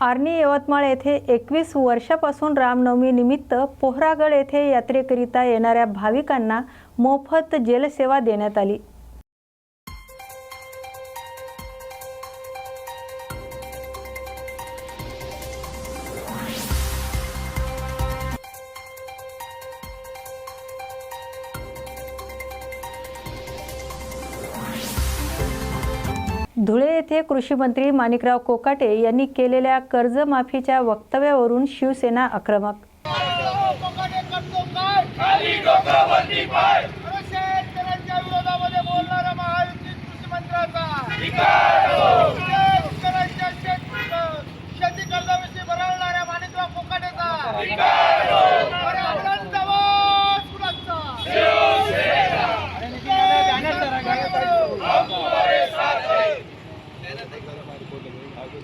आर्णी यवतमाळ येथे एकवीस वर्षापासून रामनवमी निमित्त पोहरागड येथे यात्रेकरिता येणाऱ्या भाविकांना मोफत जलसेवा देण्यात आली. धुळे येथे कृषी मंत्री माणिकराव कोकाटे यांनी केलेल्या कर्जमाफीच्या वक्तव्यावरून शिवसेना आक्रमक. शेती कर्जाविषयी बरळणाऱ्या माणिकराव कोकाटेचा अरे अनंत आवाज कुणाचा?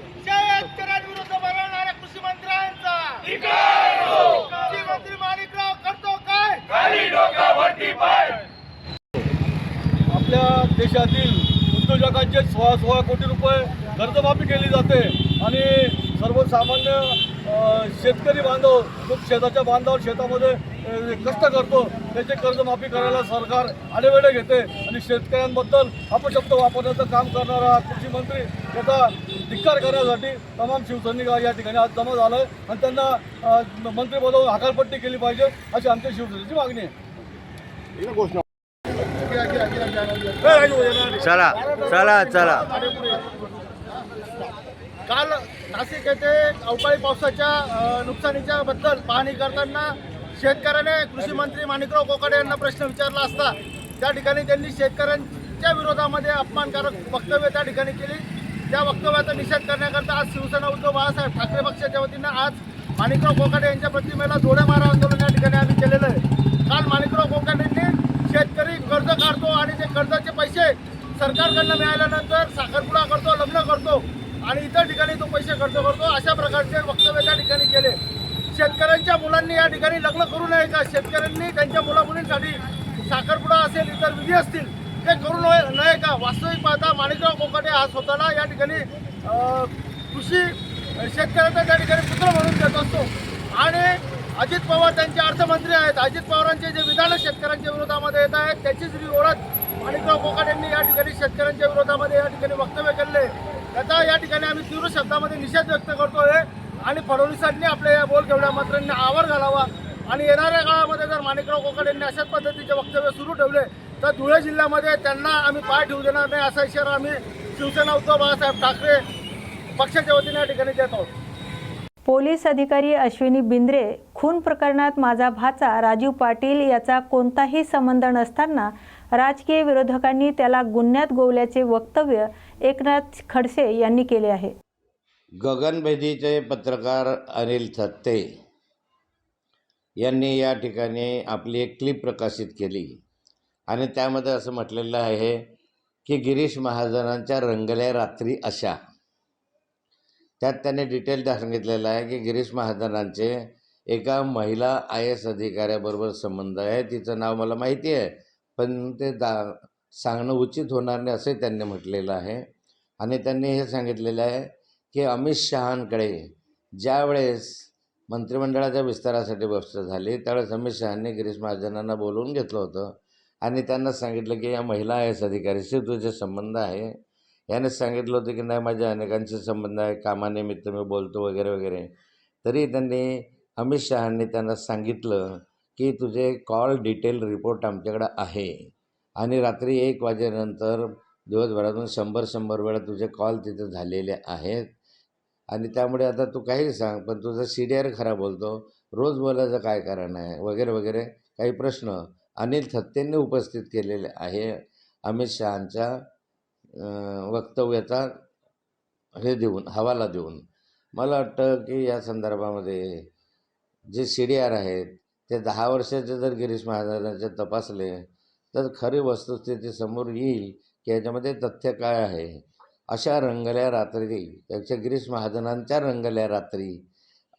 शेतकऱ्यांविरुद्ध बरळणाऱ्या कृषी मंत्र्यांचा कृषी मंत्री माणिकराव करतो काय आपल्या देशातील उद्योजकांचे सोळा सोळा कोटी रुपये कर्जमाफी केली जाते. आणि सर्वसामान्य शेतकरी बांधव जो शेताच्या बांधावर शेतामध्ये कष्ट करतो. त्याचे कर्जमाफी करायला सरकार आडेवेडे घेते. आणि शेतकऱ्यांबद्दल अपशब्द वापरण्याचं काम करणारा कृषी मंत्री याचा धिक्कार करण्यासाठी तमाम शिवसैनिक या ठिकाणी आज जमा झालं आहे आणि त्यांना अ, मंत्रिपदावर हकालपट्टी केली पाहिजे अशी आमच्या शिवसेनेची मागणी आहे. चला चला चला. काल नाशिक येथे अवकाळी पावसाच्या नुकसानीच्या बद्दल पाहणी करताना शेतकऱ्याने कृषी मंत्री माणिकराव कोकाडे यांना प्रश्न विचारला असता त्या ठिकाणी त्यांनी शेतकऱ्यांच्या विरोधामध्ये अपमानकारक वक्तव्य त्या ठिकाणी केली. त्या वक्तव्याचा निषेध करण्याकरता आज शिवसेना उद्धव बाळासाहेब ठाकरे पक्षाच्या वतीनं आज माणिकराव कोकाडे यांच्या प्रतिमेला जोड्या मारा आंदोलन या ठिकाणी आम्ही केलेलं आहे. काल माणिकराव कोकाडेंनी शेतकरी कर्ज काढतो आणि ते कर्जाचे पैसे सरकारकडनं मिळाल्यानंतर साखरपुडा करतो लग्न करतो. आणि इतर ठिकाणी तो पैसे खर्च करतो. अशा प्रकारचे वक्तव्य त्या ठिकाणी केले. शेतकऱ्यांच्या मुलांनी या ठिकाणी लग्न करू नये का? शेतकऱ्यांनी त्यांच्या मुलामुलींसाठी साखरपुडा असेल इतर विधी असतील ते करू नये नये का? वास्तविक पाहता माणिकराव कोकाटे हा स्वतःला या ठिकाणी कृषी शेतकऱ्यांचा त्या ठिकाणी पुत्र म्हणून देत असतो. आणि अजित पवार त्यांचे अर्थमंत्री आहेत. अजित पवारांचे जे विधान शेतकऱ्यांच्या विरोधामध्ये येत आहेत त्याचीच जी ओळख माणिकराव कोकाट यांनी या ठिकाणी शेतकऱ्यांच्या विरोधामध्ये या ठिकाणी वक्तव्य केले त्याचा या ठिकाणी आम्ही तीव्र शब्दामध्ये निषेध व्यक्त करतोय आणि फडणवीसांनी आपल्या या बोल घेवड्या मंत्र्यांनी आवर घालावा. आणि येणाऱ्या काळामध्ये जर माणिकराव कोकाट यांनी अशाच पद्धतीचे वक्तव्य सुरू ठेवले तर धुळे जिल्ह्यामध्ये त्यांना आम्ही पाय ठेवू देणार नाही असा इशारा आम्ही शिवसेना उद्धव बाळासाहेब ठाकरे पक्षाच्या वतीने या ठिकाणी देत आहोत. पोलीस अधिकारी अश्विनी बिंद्रे खून प्रकरणात माझा भाचा राजीव पाटील याचा कोणताही संबंध नसताना राजकीय विरोधकांनी त्याला गुन्ह्यात गोवल्याचे वक्तव्य एकनाथ खडसे यांनी केले आहे. गगनभेदीचे पत्रकार अनिल थत्ते यांनी या ठिकाणी आपली एक क्लिप प्रकाशित केली. आणि त्यामध्ये असं म्हटलेलं आहे की गिरीश महाजनांच्या रंगल्या रात्री अशा. त्यात त्यांनी डिटेल सांगितलेलं आहे की गिरीश महाजनांचे एका महिला आय एस अधिकाऱ्याबरोबर संबंध आहे. तिचं नाव मला माहिती आहे. पण ते दा सांगणं उचित होणार नाही असंही त्यांनी म्हटलेलं आहे. आणि त्यांनी हे सांगितलेलं आहे की अमित शहांकडे ज्यावेळेस मंत्रिमंडळाच्या विस्तारासाठी व्यवस्था झाली त्यावेळेस अमित शहांनी गिरीश महाजनांना बोलवून घेतलं होतं. आणि त्यांना सांगितलं की या महिला आय एस अधिकारीशी तुझे संबंध आहे. याने सांगितलं होतं की नाही माझ्या अनेकांचे संबंध आहे कामानिमित्त मी बोलतो वगैरे वगैरे. तरी त्यांनी अमित शहांनी त्यांना सांगितलं की तुझे कॉल डिटेल रिपोर्ट आमच्याकडं आहे. आणि रात्री एक वाजेनंतर दिवसभरातून शंभर शंभर वेळा तुझे कॉल तिथे झालेले आहेत. आणि त्यामुळे आता तू काही सांग पण तुझा सी डी आर खरा बोलतो. रोज बोलायचं काय कारण आहे? वगैरे वगैरे काही प्रश्न. अनिल थत्तेंनी उपस्थित केलेले आहे. अमित शहांच्या वक्तव्याचा हे देऊन हवाला देऊन. मला वाटतं की या संदर्भामध्ये जे सी डी आर आहेत ते दहा वर्षाचे जर गिरीश महाराजांचे तपासले तर खरी वस्तुस्थिती समोर येईल की याच्यामध्ये तथ्य काय आहे? अशा रंगल्या रात्री त्याच्या गिरीश महाजनांच्या रंगल्या रात्री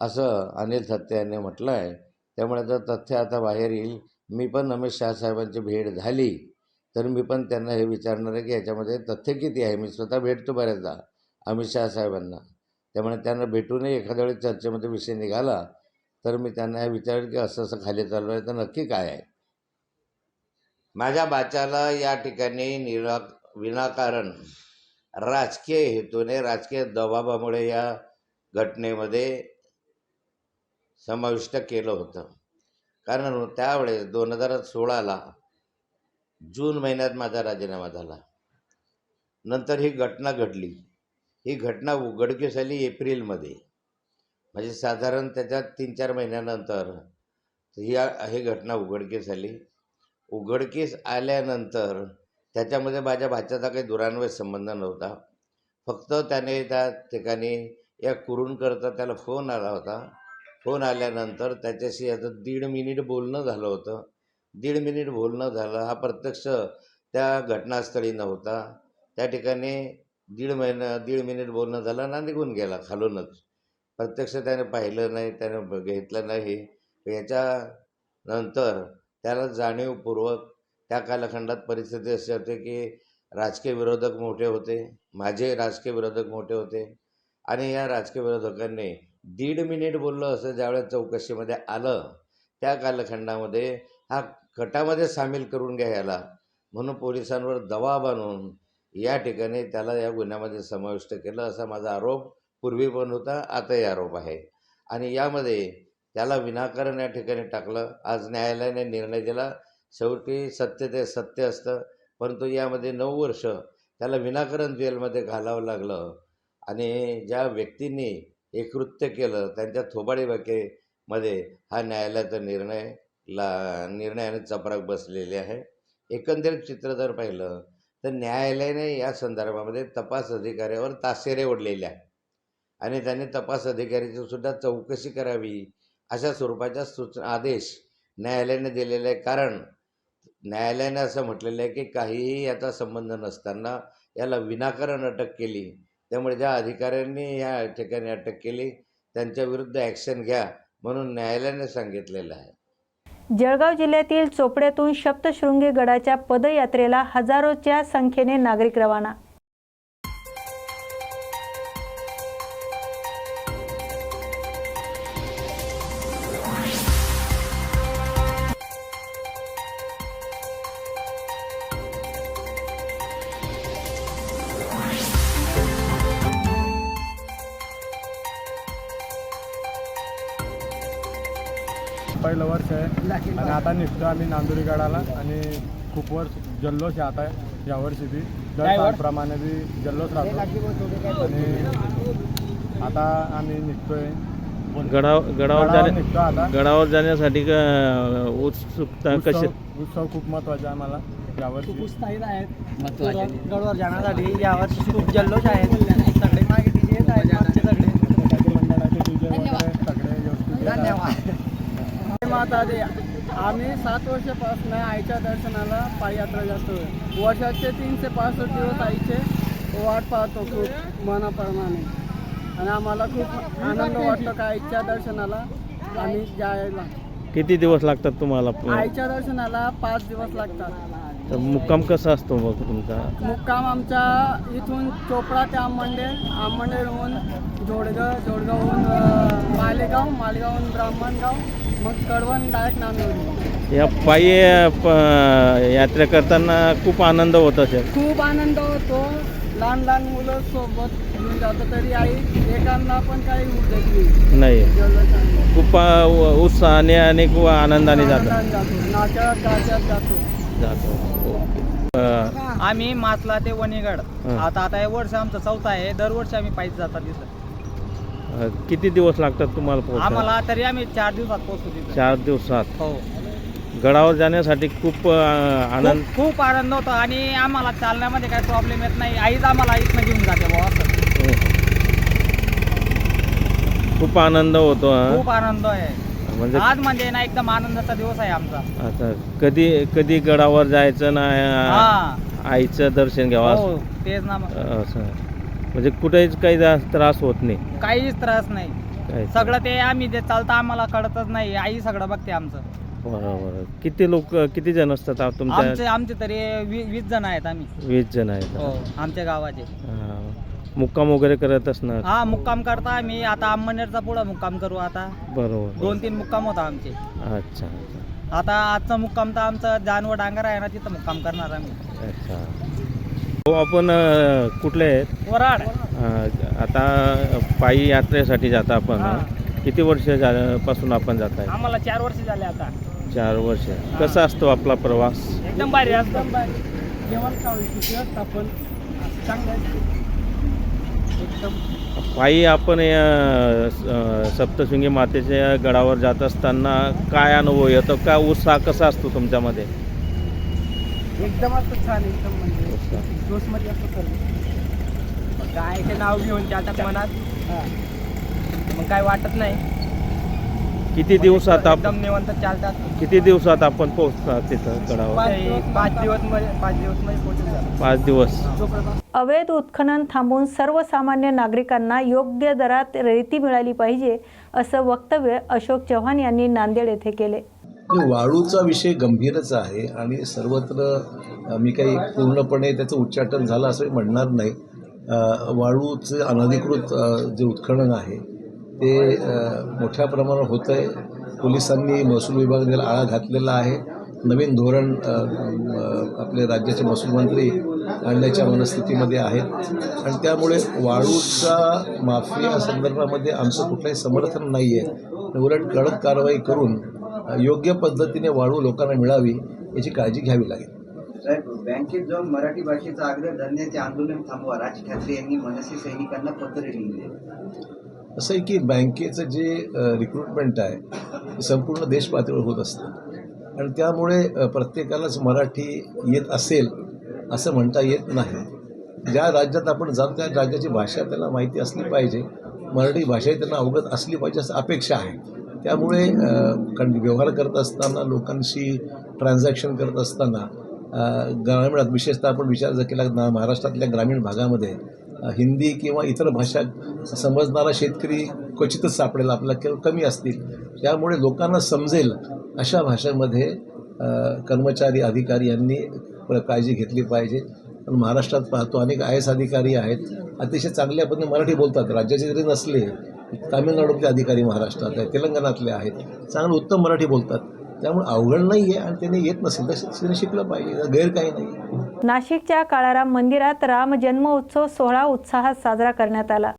असं अनिल थत्ते यांनी म्हटलं आहे त्यामुळे जर तथ्य आता बाहेर येईल मी पण अमित शाह साहेबांची भेट झाली तर मी पण त्यांना हे विचारणार आहे की याच्यामध्ये तथ्य किती आहे? मी स्वतः भेटतो बऱ्याचदा अमित शहा साहेबांना. त्यामुळे त्यांना भेटूनही एखाद्या वेळी चर्चेमध्ये विषय निघाला तर मी त्यांना विचारेन की असं असं खाली चालू आहे तर नक्की काय आहे? माझ्या बाच्याला या ठिकाणी निरा विनाकारण राजकीय हेतूने राजकीय दबावामुळे या घटनेमध्ये समाविष्ट केलं होतं. कारण त्यावेळेस दोन हजार सोळाला जून महिन्यात माझा राजीनामा झाला. नंतर ही घटना घडली. ही घटना उघडकीस आली एप्रिलमध्ये. म्हणजे साधारण त्याच्यात तीन चार महिन्यानंतर ही ही घटना उघडकीस आली. उघडकीस आल्यानंतर त्याच्यामध्ये माझ्या भाच्याचा काही दुरान्वय संबंध नव्हता. फक्त त्याने त्या ठिकाणी या कुरूंकरता त्याला फोन आला होता. फोन आल्यानंतर त्याच्याशी आता दीड मिनिट बोलणं झालं होतं. दीड मिनिट बोलणं झालं. हा प्रत्यक्ष त्या घटनास्थळी नव्हता. त्या ठिकाणी दीड महिना दीड मिनिट बोलणं झालं ना निघून गेला खालूनच. प्रत्यक्ष त्याने पाहिलं नाही त्याने घेतलं नाही. याच्यानंतर त्याला जाणीवपूर्वक त्या कालखंडात परिस्थिती अशी होती की राजकीय विरोधक मोठे होते माझे राजकीय विरोधक मोठे होते आणि या राजकीय विरोधकांनी दीड मिनिट बोललं असं ज्यावेळेस चौकशीमध्ये आलं त्या कालखंडामध्ये हा गटामध्ये सामील करून घ्यायला म्हणून पोलिसांवर दबाव आणून या ठिकाणी त्याला या गुन्ह्यामध्ये समाविष्ट केलं असा माझा आरोप पूर्वी पण होता आताही आरोप आहे. आणि यामध्ये त्याला विनाकारण या ठिकाणी टाकलं. आज न्यायालयाने निर्णय दिला. शेवटी सत्य ते सत्य असतं. परंतु यामध्ये नऊ वर्ष त्याला विनाकारण जेलमध्ये घालावं लागलं. आणि ज्या व्यक्तींनी हे कृत्य केलं त्यांच्या थोबाडीबाकेमध्ये हा न्यायालयाचा निर्णय ला निर्णयाने चपराक बसलेली आहे. एकंदरीत चित्र जर पाहिलं तर न्यायालयाने या संदर्भामध्ये तपास अधिकाऱ्यावर तासेरे ओढलेले आहे आणि त्यांनी तपास अधिकाऱ्याची सुद्धा चौकशी करावी अशा स्वरूपाच्या सूचना आदेश न्यायालयाने दिलेले आहे कारण न्यायालयाने असं म्हटलेलं आहे की काहीही याचा संबंध नसताना याला विनाकारण अटक केली. त्यामुळे ज्या अधिकाऱ्यांनी या ठिकाणी अटक केली त्यांच्या विरुद्ध ॲक्शन घ्या म्हणून न्यायालयाने सांगितलेलं आहे. जळगाव जिल्ह्यातील चोपड्यातून सप्तशृंगी गडाच्या पदयात्रेला हजारोच्या संख्येने नागरिक रवाना पहिलं वर्ष आहे. आणि आता निघतो आम्ही नांदुरी गडाला आणि खूप वर्ष जल्लोष आहे आता या वर्षी बी. दर सालप्रमाणे बी जल्लोष राहतो. आणि आता आम्ही निघतोय. गडाव गडावर निघतो आता. गडावर जाण्यासाठी का उत्सुकता कशी? उत्सव उत्सव खूप महत्त्वाचा आहे आम्हाला यावर्षी उत्साहित आहेत. गडवर जाण्यासाठी यावर्षी खूप जल्लोष आहे सगळे मागे तिचे येत आहेत मागचे सगळे. व्यवस्थित येतात. माता दे. आम्ही सात वर्षापासून आईच्या दर्शनाला पाययात्रा जातो वर्षाचे तीनशे पासष्ट दिवस आईचे वाट पाहतो खूप मनाप्रमाणे. आणि आम्हाला खूप आनंद वाटतो का आईच्या दर्शनाला आम्ही जायला. किती दिवस लागतात तुम्हाला? आईच्या दर्शनाला पाच दिवस लागतात. तर मुक्काम कसा असतो मग तुमचा? मुक्काम आमच्या इथून चोपडा ते आंबंडे आंबंडेहून जोडगाव जोडगावहून मालेगाव मालेगावहून ब्राह्मणगाव मग कडवण डायरेक्ट नांदेड. या पायी प- यात्रा करताना खूप आनंद होत असेल. खूप आनंद होतो. लहान लहान मुलं सोबत घेऊन जातो तरी आई एकांना पण काही देत नाही. खूप अ, उ- उत्साहाने आणि खूप आनंदाने जातात आनंदाने जातो. नाचत गाजत जातो. जातो. ओके. आम्ही मातला ते वणीगड. हं. आता आता हे वर्ष आमचं चौथा आहे. दरवर्षी आम्ही पायीच जातात तिथं अ, किती दिवस लागतात तुम्हाला पोहोचायला? आम्हाला तरी आम्ही चार दिवसात पोहोचतो तिथं. चार दिवसात. हो. गडावर जाण्यासाठी खूप अ, आनंद खूप खूप आनंद होतो आणि आम्हाला चालण्यामध्ये काही प्रॉब्लेम येत नाही. आईच आम्हाला इथनं घेऊन जाते बुवा असं. खूप आनंद होतो हा. खूप आनंद आहे. म्हणजे आज म्हणजे ना एकदम आनंदाचा दिवस आहे आमचा. आता कधी कधी गडावर जायचं ना हा. आईचं दर्शन घ्यावं हो तेच ना मग. असं. म्हणजे कुठेच काही त्रास होत नाही. काहीच त्रास नाही. सगळं ते आम्ही जे चालतं आम्हाला कळतच नाही. आई सगळं बघते आमचं. बरोबर. किती लोक किती जण असतात आ- आमचे तरी वी- वीस जण आहेत आम्ही. वीस जण आहेत. हो आमच्या गावाचे. हा. मुक्काम वगैरे करत असणार. हा मुक्काम करता आम्ही. आता अंमनेरचा पुढं मुक्काम करू आता. बरोबर दोन तीन मुक्काम होता आमचे. अच्छा अच्छा. आता आजचा मुक्काम तर आमचा जानवड डांगर आहे ना तिथं मुक्काम करणार आम्ही. अच्छा. हो आपण अ, कुठले आहेत? वराड अ, आता पायी यात्रेसाठी जाता आपण हा. किती वर्ष झा- पासून आपण जात आहे आम्हाला चार वर्ष झाले आता. चार वर्ष. कसा असतो आपला प्रवास? एकदम भारी एकदम भारी. जेवण व्यवस्थापन. चांगलं पायी आपण या, सप्तशृंगी मातेच्या गडावर जात असताना काय अनुभव येतो? काय उत्साह कसा असतो तुमच्यामध्ये? एकदम असं छान एकदम म्हणजे उत्साह. जोशमध्ये असं सर्व गायचे नाव घेऊन त्याच्या मनात. मग काय वाटत नाही. किती दिवसात एकदम आपण निवंत चालतात. किती दिवसात आपण पोहोचतात तिथं गडावर? पाच दिवसमध्ये पाच दिवसमध्ये पोहोचून पाच दिवस. अवैध उत्खनन थांबवून सर्वसामान्य नागरिकांना योग्य दरात रेती मिळाली पाहिजे असं वक्तव्य अशोक चव्हाण यांनी नांदेड येथे केले. वाळूचा विषय गंभीरच आहे आणि सर्वत्र अ, मी काही पूर्णपणे त्याचं उच्चाटन झालं असं म्हणणार नाही. अ, वाळूचं अनधिकृत अ, जे उत्खनन आहे ते मोठ्या प्रमाणावर होतं आहे पोलिसांनी महसूल विभागाने आळा घातलेला आहे. नवीन धोरण आपले राज्याचे महसूल मंत्री आणण्याच्या मनस्थितीमध्ये आहेत. आणि त्यामुळे वाळूचा माफिया संदर्भामध्ये आमचं कुठलंही समर्थन नाही आहे उलट कडक कारवाई करून योग्य पद्धतीने वाळू लोकांना मिळावी याची काळजी घ्यावी लागेल. साहेब बँकेत जाऊन मराठी भाषेचा आग्रह धरण्याचे आंदोलन थांबवा. राज ठाकरे यांनी मनसे सैनिकांना पत्र लिहिले. असं आहे की बँकेचं जे रिक्रुटमेंट आहे संपूर्ण देश पातळीवर होत असतं. आणि त्यामुळे प्रत्येकालाच मराठी येत असेल असं म्हणता येत नाही. ज्या राज्यात आपण जातो त्या राज्याची भाषा त्यांना माहिती असली पाहिजे. मराठी भाषाही त्यांना अवगत असली पाहिजे असं अपेक्षा आहे. त्यामुळे कारण व्यवहार करत असताना लोकांशी ट्रान्झॅक्शन करत असताना ग्रामीणात विशेषतः आपण विचार जर केला ना महाराष्ट्रातल्या ग्रामीण भागामध्ये हिंदी किंवा इतर भाषा समजणारा शेतकरी क्वचितच सापडेल आपला किंवा कमी असतील. त्यामुळे लोकांना समजेल अशा भाषेमध्ये कर्मचारी अधिकारी यांनी प्र- काळजी घेतली पाहिजे. पण महाराष्ट्रात पाहतो अनेक आय एस अधिकारी आहेत अतिशय चांगल्या पद्धतीने मराठी बोलतात. राज्याचे जरी नसले तामिळनाडूतले अधिकारी महाराष्ट्रात आहेत तेलंगणातले आहेत चांगलं उत्तम मराठी बोलतात. त्यामुळे अवघड नाही आहे आणि त्याने येत नसेल तर शिक- शिकलं पाहिजे. गैर काही नाही. नाशिकच्या काळाराम मंदिरात राम जन्मोत्सव सोहळा उत्साहात साजरा करण्यात आला.